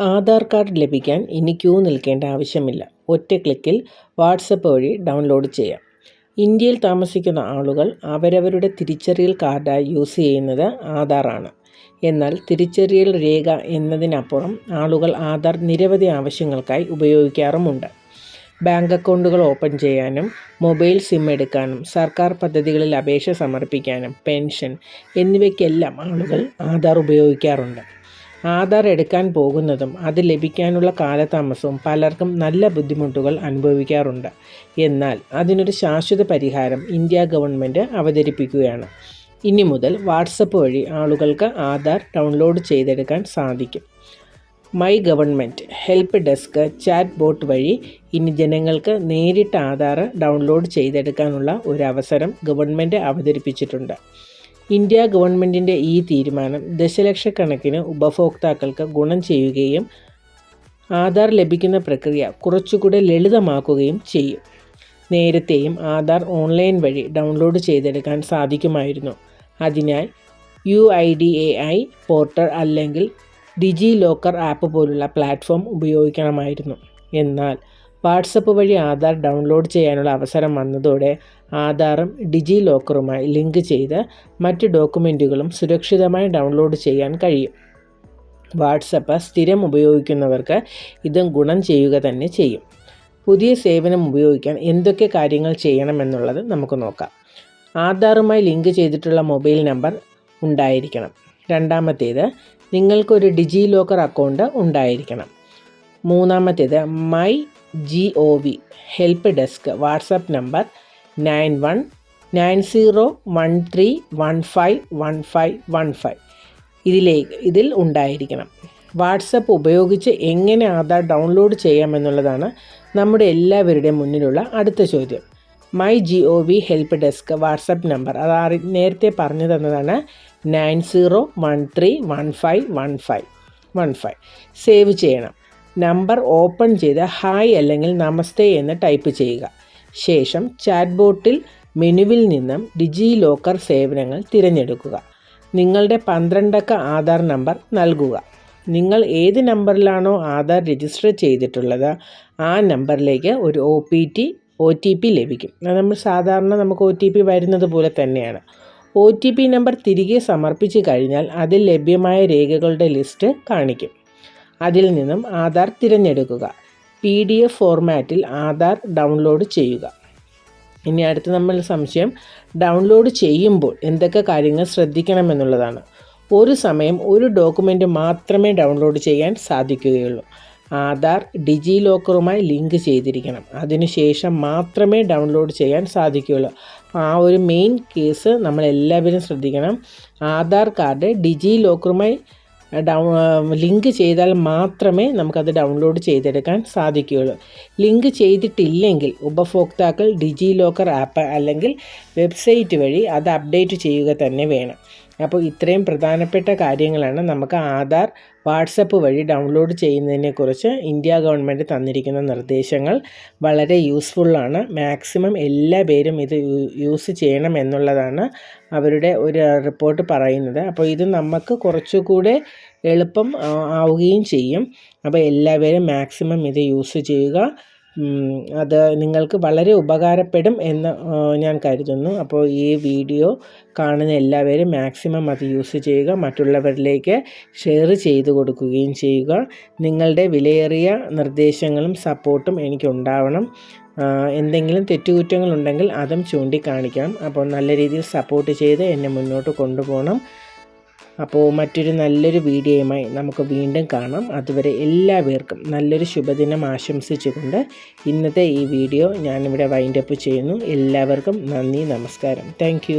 Aadhaar card ലഭിക്കാൻ ഇനി Q നിൽക്കേണ്ട ആവശ്യമില്ല. ഒറ്റ ക്ലിക്കിൽ വാട്സപ്പ് വഴി ഡൗൺലോഡ് ചെയ്യാം. ഇന്ത്യയിൽ താമസിക്കുന്ന ആളുകൾ അവരവരുടെ തിരിച്ചറിയൽ കാർഡായി യൂസ് ചെയ്യുന്നത് ആധാറാണ്. എന്നാൽ തിരിച്ചറിയൽ രേഖ എന്നതിനപ്പുറം ആളുകൾ ആധാർ നിരവധി ആവശ്യങ്ങൾക്കായി ഉപയോഗിക്കാറുമുണ്ട്. ബാങ്ക് അക്കൗണ്ടുകൾ ഓപ്പൺ ചെയ്യാനും മൊബൈൽ സിം എടുക്കാനും സർക്കാർ പദ്ധതികളിൽ അപേക്ഷ സമർപ്പിക്കാനും പെൻഷൻ എന്നിവയ്ക്കെല്ലാം ആളുകൾ ആധാർ ഉപയോഗിക്കാറുണ്ട്. ആധാർ എടുക്കാൻ പോകുന്നതും അത് ലഭിക്കാനുള്ള കാലതാമസവും പലർക്കും നല്ല ബുദ്ധിമുട്ടുകൾ അനുഭവിക്കാറുണ്ട്. എന്നാൽ അതിനൊരു ശാശ്വത പരിഹാരം ഇന്ത്യ ഗവൺമെന്റ് അവതരിപ്പിക്കുകയാണ്. ഇനി മുതൽ വാട്സപ്പ് വഴി ആളുകൾക്ക് ആധാർ ഡൗൺലോഡ് ചെയ്തെടുക്കാൻ സാധിക്കും. My government help desk chatbot വഴി ഇനി ജനങ്ങൾക്ക് നേരിട്ട് ആധാർ ഡൗൺലോഡ് ചെയ്തെടുക്കാനുള്ള ഒരു അവസരം ഗവൺമെന്റ് അവതരിപ്പിച്ചിട്ടുണ്ട്. ഇന്ത്യ ഗവൺമെന്റിന്റെ ഈ തീരുമാനം ദശലക്ഷക്കണക്കിന് ഉപഭോക്താക്കൾക്ക് ഗുണം ചെയ്യുകയും ആധാർ ലഭിക്കുന്ന പ്രക്രിയ കുറച്ചുകൂടെ ലളിതമാക്കുകയും ചെയ്യും. നേരത്തെയും ആധാർ ഓൺലൈൻ വഴി ഡൗൺലോഡ് ചെയ്തെടുക്കാൻ സാധിക്കുമായിരുന്നു. അതിനാൽ U I D A I portal അല്ലെങ്കിൽ ഡിജി ലോക്കർ ആപ്പ് പോലുള്ള പ്ലാറ്റ്ഫോം ഉപയോഗിക്കണമായിരുന്നു. എന്നാൽ വാട്സപ്പ് വഴി ആധാർ ഡൗൺലോഡ് ചെയ്യാനുള്ള അവസരം വന്നതോടെ ആധാറും ഡിജി ലോക്കറുമായി ലിങ്ക് ചെയ്ത് മറ്റ് ഡോക്യുമെന്റുകളും സുരക്ഷിതമായി ഡൗൺലോഡ് ചെയ്യാൻ കഴിയും. വാട്സപ്പ് സ്ഥിരം ഉപയോഗിക്കുന്നവർക്ക് ഇതും ഗുണം ചെയ്യുക തന്നെ ചെയ്യും. പുതിയ സേവനം ഉപയോഗിക്കാൻ എന്തൊക്കെ കാര്യങ്ങൾ ചെയ്യണമെന്നുള്ളത് നമുക്ക് നോക്കാം. ആധാറുമായി ലിങ്ക് ചെയ്തിട്ടുള്ള മൊബൈൽ നമ്പർ ഉണ്ടായിരിക്കണം. രണ്ടാമത്തേത് നിങ്ങൾക്കൊരു ഡിജി ലോക്കർ അക്കൗണ്ട് ഉണ്ടായിരിക്കണം. മൂന്നാമത്തേത് my G O V help desk WhatsApp number nine one nine zero one three one five one five one five. ഇതിലേക്ക് ഇതിൽ ഉണ്ടായിരിക്കണം. വാട്സപ്പ് ഉപയോഗിച്ച് എങ്ങനെ ആധാർ ഡൗൺലോഡ് ചെയ്യാമെന്നുള്ളതാണ് നമ്മുടെ എല്ലാവരുടെയും മുന്നിലുള്ള അടുത്ത ചോദ്യം. My G O V help desk WhatsApp number. അത് നേരത്തെ പറഞ്ഞു തന്നതാണ്. Nine zero one three one five one five one five. Save ചെയ്യണം. നമ്പർ ഓപ്പൺ ചെയ്ത് ഹായ് അല്ലെങ്കിൽ നമസ്തേ എന്ന് ടൈപ്പ് ചെയ്യുക. ശേഷം ചാറ്റ്ബോട്ടിൽ മെനുവിൽ നിന്നും ഡിജി ലോക്കർ സേവനങ്ങൾ തിരഞ്ഞെടുക്കുക. നിങ്ങളുടെ പന്ത്രണ്ടക്ക ആധാർ നമ്പർ നൽകുക. നിങ്ങൾ ഏത് നമ്പറിലാണോ ആധാർ രജിസ്റ്റർ ചെയ്തിട്ടുള്ളത് ആ നമ്പറിലേക്ക് ഒരു O P T O T P ലഭിക്കും. അത് നമ്മൾ സാധാരണ നമുക്ക് ഒ ടി പി വരുന്നത് പോലെ തന്നെയാണ്. ഒ ടി പി നമ്പർ തിരികെ സമർപ്പിച്ചു കഴിഞ്ഞാൽ അതിൽ ലഭ്യമായ രേഖകളുടെ ലിസ്റ്റ് കാണിക്കും. അതിൽ നിന്നും ആധാർ തിരഞ്ഞെടുക്കുക. പി ഡി എഫ് ഫോർമാറ്റിൽ ആധാർ ഡൗൺലോഡ് ചെയ്യുക. ഇനി അടുത്ത നമ്മൾ സംശയം ഡൗൺലോഡ് ചെയ്യുമ്പോൾ എന്തൊക്കെ കാര്യങ്ങൾ ശ്രദ്ധിക്കണമെന്നുള്ളതാണ്. ഒരു സമയം ഒരു ഡോക്യുമെന്റ് മാത്രമേ ഡൗൺലോഡ് ചെയ്യാൻ സാധിക്കുകയുള്ളൂ. ആധാർ ഡിജി ലോക്കറുമായി ലിങ്ക് ചെയ്തിരിക്കണം. അതിനുശേഷം മാത്രമേ ഡൗൺലോഡ് ചെയ്യാൻ സാധിക്കുകയുള്ളൂ. ആ ഒരു മെയിൻ കേസ് നമ്മളെല്ലാവരും ശ്രദ്ധിക്കണം. ആധാർ കാർഡ് ഡിജി ലോക്കറുമായി ഡൗ ലിങ്ക് ചെയ്താൽ മാത്രമേ നമുക്കത് ഡൗൺലോഡ് ചെയ്തെടുക്കാൻ സാധിക്കുകയുള്ളൂ. ലിങ്ക് ചെയ്തിട്ടില്ലെങ്കിൽ ഉപഭോക്താക്കൾ ഡിജി ലോക്കർ ആപ്പ് അല്ലെങ്കിൽ വെബ്സൈറ്റ് വഴി അത് അപ്ഡേറ്റ് ചെയ്യുക തന്നെ വേണം. അപ്പോൾ ഇത്രയും പ്രധാനപ്പെട്ട കാര്യങ്ങളാണ് നമുക്ക് ആധാർ വാട്സപ്പ് വഴി ഡൗൺലോഡ് ചെയ്യുന്നതിനെക്കുറിച്ച് ഇന്ത്യ ഗവൺമെന്റ് തന്നിരിക്കുന്ന നിർദ്ദേശങ്ങൾ. വളരെ യൂസ്ഫുള്ളാണ് മാക്സിമം എല്ലാ പേരും ഇത് യൂസ് ചെയ്യണം എന്നുള്ളതാണ് അവരുടെ ഒരു റിപ്പോർട്ട് പറയുന്നത്. അപ്പോൾ ഇത് നമുക്ക് കുറച്ചുകൂടെ എളുപ്പം ആവുകയും ചെയ്യും. അപ്പോൾ എല്ലാവരും മാക്സിമം ഇത് യൂസ് ചെയ്യുക. അത് നിങ്ങൾക്ക് വളരെ ഉപകാരപ്പെടും എന്ന് ഞാൻ കരുതുന്നു. അപ്പോൾ ഈ വീഡിയോ കാണുന്ന എല്ലാവരും മാക്സിമം അത് യൂസ് ചെയ്യുക മറ്റുള്ളവരിലേക്ക് ഷെയർ ചെയ്ത് കൊടുക്കുകയും ചെയ്യുക. നിങ്ങളുടെ വിലയേറിയ നിർദ്ദേശങ്ങളും സപ്പോർട്ടും എനിക്കുണ്ടാവണം. എന്തെങ്കിലും തെറ്റുകുറ്റങ്ങളുണ്ടെങ്കിൽ അതും ചൂണ്ടിക്കാണിക്കണം അപ്പോൾ നല്ല രീതിയിൽ സപ്പോർട്ട് ചെയ്ത് എന്നെ മുന്നോട്ട് കൊണ്ടുപോകണം. അപ്പോൾ മറ്റൊരു നല്ലൊരു വീഡിയോയുമായി നമുക്ക് വീണ്ടും കാണാം. അതുവരെ എല്ലാവർക്കും നല്ലൊരു ശുഭദിനം ആശംസിച്ചുകൊണ്ട് ഇന്നത്തെ ഈ വീഡിയോ ഞാനിവിടെ വൈൻഡപ്പ് ചെയ്യുന്നു. എല്ലാവർക്കും നന്ദി നമസ്കാരം. താങ്ക്